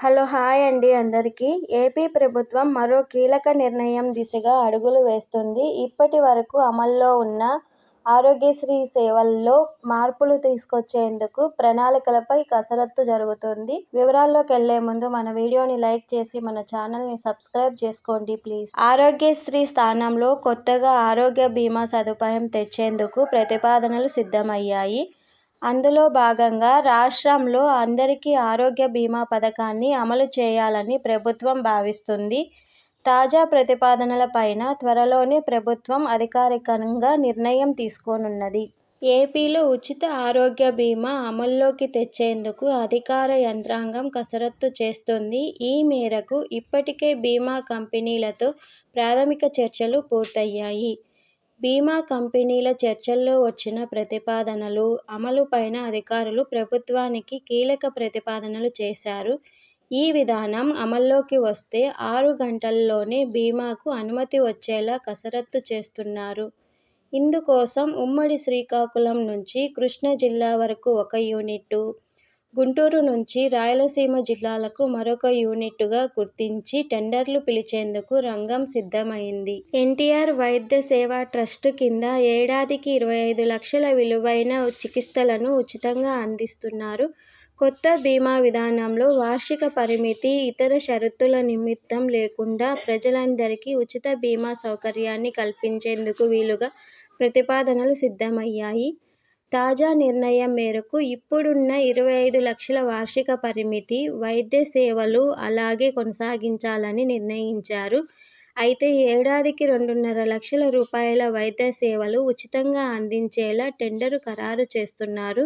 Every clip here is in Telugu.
హలో హాయ్ అండి అందరికీ. ఏపీ ప్రభుత్వం మరో కీలక నిర్ణయం దిశగా అడుగులు వేస్తుంది. ఇప్పటి వరకు అమల్లో ఉన్న ఆరోగ్యశ్రీ సేవల్లో మార్పులు తీసుకొచ్చేందుకు ప్రణాళికలపై కసరత్తు జరుగుతుంది. వివరాల్లోకి వెళ్ళే ముందు మన వీడియోని లైక్ చేసి మన ఛానల్ని సబ్స్క్రైబ్ చేసుకోండి ప్లీజ్. ఆరోగ్యశ్రీ స్థానంలో కొత్తగా ఆరోగ్య బీమా సదుపాయం తెచ్చేందుకు ప్రతిపాదనలు సిద్ధమయ్యాయి. అందులో భాగంగా రాష్ట్రంలో అందరికీ ఆరోగ్య బీమా పథకాన్ని అమలు చేయాలని ప్రభుత్వం భావిస్తుంది. తాజా ప్రతిపాదనలపైన త్వరలోనే ప్రభుత్వం అధికారికంగా నిర్ణయం తీసుకోనున్నది. ఏపీలో ఉచిత ఆరోగ్య బీమా అమల్లోకి తెచ్చేందుకు అధికార యంత్రాంగం కసరత్తు చేస్తోంది. ఈ మేరకు ఇప్పటికే బీమా కంపెనీలతో ప్రాథమిక చర్చలు పూర్తయ్యాయి. బీమా కంపెనీల చర్చల్లో వచ్చిన ప్రతిపాదనలు అమలుపైన అధికారులు ప్రభుత్వానికి కీలక ప్రతిపాదనలు చేశారు. ఈ విధానం అమల్లోకి వస్తే ఆరు గంటల్లోనే బీమాకు అనుమతి వచ్చేలా కసరత్తు చేస్తున్నారు. ఇందుకోసం ఉమ్మడి శ్రీకాకుళం నుంచి కృష్ణా జిల్లా వరకు ఒక యూనిట్టు గుంటూరు నుంచి రాయలసీమ జిల్లాలకు మరొక యూనిట్గా గుర్తించి టెండర్లు పిలిచేందుకు రంగం సిద్ధమైంది. ఎన్టీఆర్ వైద్య సేవా ట్రస్ట్ కింద ఏడాదికి ఇరవై ఐదు లక్షల విలువైన చికిత్సలను ఉచితంగా అందిస్తున్నారు. కొత్త బీమా విధానంలో వార్షిక పరిమితి ఇతర షరతుల నిమిత్తం లేకుండా ప్రజలందరికీ ఉచిత బీమా సౌకర్యాన్ని కల్పించేందుకు వీలుగా ప్రతిపాదనలు సిద్ధమయ్యాయి. తాజా నిర్ణయం మేరకు ఇప్పుడున్న ఇరవై ఐదు లక్షల వార్షిక పరిమితి వైద్య సేవలు అలాగే కొనసాగించాలని నిర్ణయించారు. అయితే ఏడాదికి రెండున్నర లక్షల రూపాయల వైద్య సేవలు ఉచితంగా అందించేలా టెండరు ఖరారు చేస్తున్నారు.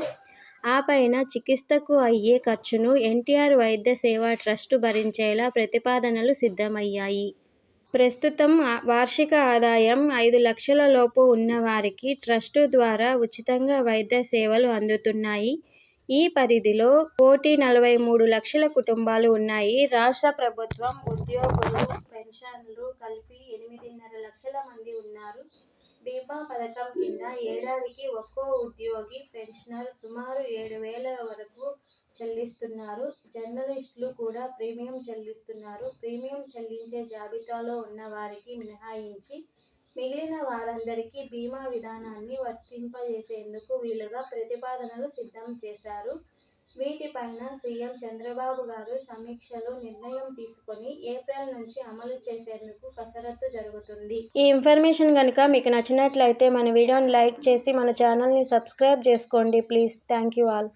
ఆ పైన చికిత్సకు అయ్యే ఖర్చును ఎన్టీఆర్ వైద్య సేవా ట్రస్టు భరించేలా ప్రతిపాదనలు సిద్ధమయ్యాయి. ప్రస్తుతం వార్షిక ఆదాయం ఐదు లక్షల లోపు ఉన్నవారికి ట్రస్టు ద్వారా ఉచితంగా వైద్య సేవలు అందుతున్నాయి. ఈ పరిధిలో కోటి నలభై మూడు లక్షల కుటుంబాలు ఉన్నాయి. రాష్ట్ర ప్రభుత్వం ఉద్యోగులు పెన్షనర్లు కలిపి ఎనిమిదిన్నర లక్షల మంది ఉన్నారు. బీమా పథకం కింద ఏడాదికి ఒక్కో ఉద్యోగి పెన్షనర్ సుమారు ఏడు వేల వరకు చెల్లిస్తున్నారు. జర్నలిస్టులు కూడా ప్రీమియం చెల్లిస్తున్నారు. ప్రీమియం చెల్లించే జాబితాలో ఉన్న వారికి మినహాయించి మిగిలిన వారందరికీ బీమా విధానాన్ని వర్తింపజేసేందుకు వీలుగా ప్రతిపాదనలు సిద్ధం చేశారు. వీటిపైన సీఎం చంద్రబాబు గారు సమీక్షలో నిర్ణయం తీసుకొని ఏప్రిల్ నుంచి అమలు చేసేందుకు కసరత్తు జరుగుతుంది. ఈ ఇన్ఫర్మేషన్ కనుక మీకు నచ్చినట్లయితే మన వీడియోని లైక్ చేసి మన ఛానల్ని సబ్స్క్రైబ్ చేసుకోండి. Please thank you all.